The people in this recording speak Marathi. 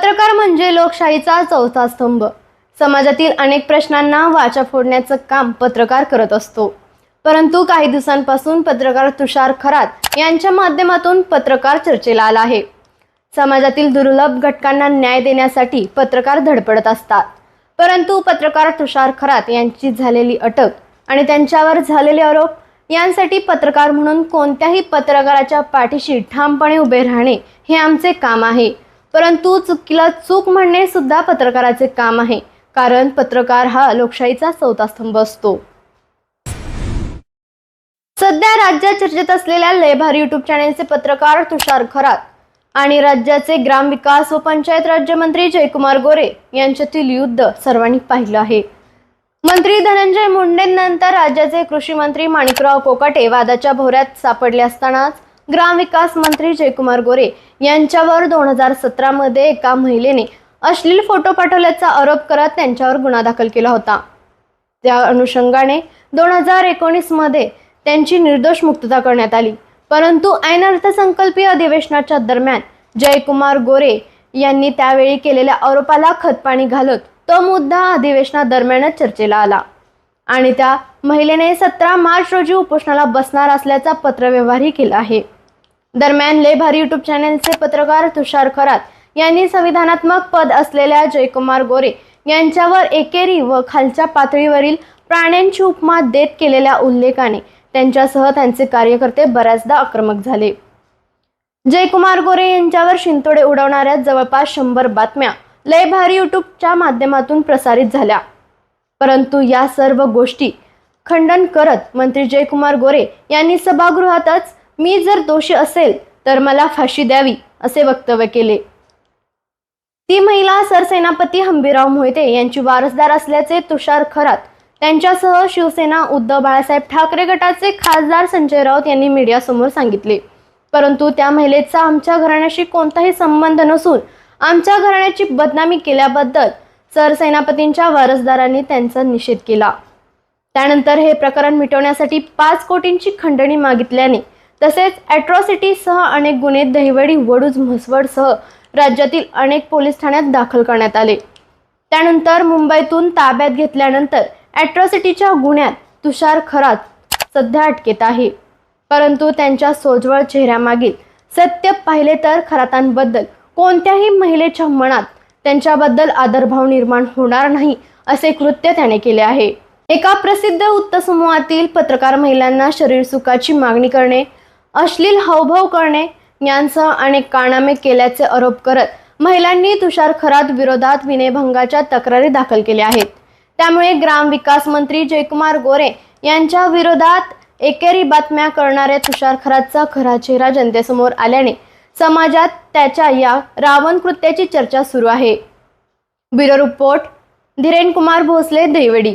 पत्रकार म्हणजे लोकशाहीचा चौथा स्तंभ. समाजातील अनेक प्रश्नांना वाचा फोडण्याचं काम पत्रकार करत असतो. परंतु काही दिवसांपासून पत्रकार तुषार खरात यांच्या माध्यमातून पत्रकार चर्चेला आला आहे. समाजातील दुर्लभ घटकांना न्याय देण्यासाठी पत्रकार धडपडत असतात. परंतु पत्रकार तुषार खरात यांची झालेली अटक आणि त्यांच्यावर झालेले आरोप यांसाठी पत्रकार म्हणून कोणत्याही पत्रकाराच्या पाठीशी ठामपणे उभे राहणे हे आमचे काम आहे. परंतु चुकीला चूक म्हणणे सुद्धा पत्रकाराचे काम आहे कारण पत्रकार हा लोकशाहीचा चौथा स्तंभ असतो. सध्या राज्यात चर्चेत असलेल्या लयभार युट्यूब चॅनेलचे पत्रकार तुषार खरात आणि राज्याचे ग्रामविकास व पंचायत राज्यमंत्री जयकुमार गोरे यांच्यातील युद्ध सर्वांनी पाहिलं आहे. मंत्री धनंजय मुंडेंनंतर राज्याचे कृषी मंत्री माणिकराव कोकाटे वादाच्या भोवऱ्यात सापडले असतानाच ग्रामविकास मंत्री जयकुमार गोरे यांच्यावर दोन हजार सतरामध्ये एका महिलेने अश्लील फोटो पाठवल्याचा आरोप करत त्यांच्यावर गुन्हा दाखल केला होता. त्या अनुषंगाने दोन हजार एकोणीसमध्ये त्यांची निर्दोष मुक्तता करण्यात आली. परंतु ऐन अर्थसंकल्पीय अधिवेशनाच्या दरम्यान जयकुमार गोरे यांनी त्यावेळी केलेल्या आरोपाला खतपाणी घालत तो मुद्दा अधिवेशनादरम्यानच चर्चेला आला. आणि त्या महिलेने सतरा मार्च रोजी उपोषणाला बसणार असल्याचा पत्रव्यवहारही केला आहे. दरम्यान लेभार युट्यूब चॅनेलचे पत्रकार तुषार खरात यांनी संविधानात्मक पद असलेल्या जयकुमार गोरे यांच्यावर एकेरी व खालच्या पातळीवरील प्राण्यांची उपमा देत केलेल्या उल्लेखाने त्यांच्यासह त्यांचे कार्यकर्ते बऱ्याचदा आक्रमक झाले. जयकुमार गोरे यांच्यावर शिंतोडे उडवणाऱ्या जवळपास शंभर बातम्या लय भारी युट्यूबच्या माध्यमातून प्रसारित झाल्या. परंतु या सर्व गोष्टी खंडन करत मंत्री जयकुमार गोरे यांनी सभागृहातच मी जर दोषी असेल तर मला फाशी द्यावी असे वक्तव्य केले. ती महिला सरसेनापती हंबीराव मोहिते यांची वारसदार असल्याचे तुषार खरात त्यांच्यासह शिवसेना उद्धव बाळासाहेब ठाकरे गटाचे खासदार संजय राऊत यांनी मीडियासमोर सांगितले. परंतु त्या महिलेचा आमच्या घराण्याशी कोणताही संबंध नसून आमच्या घराण्याची बदनामी केल्याबद्दल सरसेनापतींच्या वारसदारांनी त्यांचा निषेध केला. त्यानंतर हे प्रकरण मिटवण्यासाठी पाच कोटींची खंडणी मागितल्याने तसेच ॲट्रॉसिटीसह अनेक गुन्हे दहिवडी वडूज म्हसवडसह राज्यातील अनेक पोलीस ठाण्यात दाखल करण्यात आले. त्यानंतर मुंबईतून ताब्यात घेतल्यानंतर ॲट्रॉसिटीच्या गुन्ह्यात तुषार खरात सध्या अटकेत आहे. परंतु त्यांच्या सोजवळ चेहऱ्यामागील सत्य पाहिले तर खरातांबद्दल कोणत्याही महिलेच्या मनात त्यांच्याबद्दल आदरभाव निर्माण होणार नाही असे कृत्य त्याने केले आहे. एका प्रसिद्ध वृत्तसमूहातील पत्रकार महिलांना शरीर सुखाची मागणी करणे अश्लील हावभाव करणे यांसह अनेक कारनामे केल्याचे आरोप करत महिलांनी तुषार खरात विरोधात विनयभंगाच्या तक्रारी दाखल केल्या आहेत. त्यामुळे ग्रामविकास मंत्री जयकुमार गोरे यांच्या विरोधात एकेरी बातम्या करणाऱ्या तुषार खरातचा खरा चेहरा जनतेसमोर आल्याने समाजात त्याच्या या रावण कृत्याची चर्चा सुरू आहे. Bureau report Dhiren Kumar Bhosale दैवडी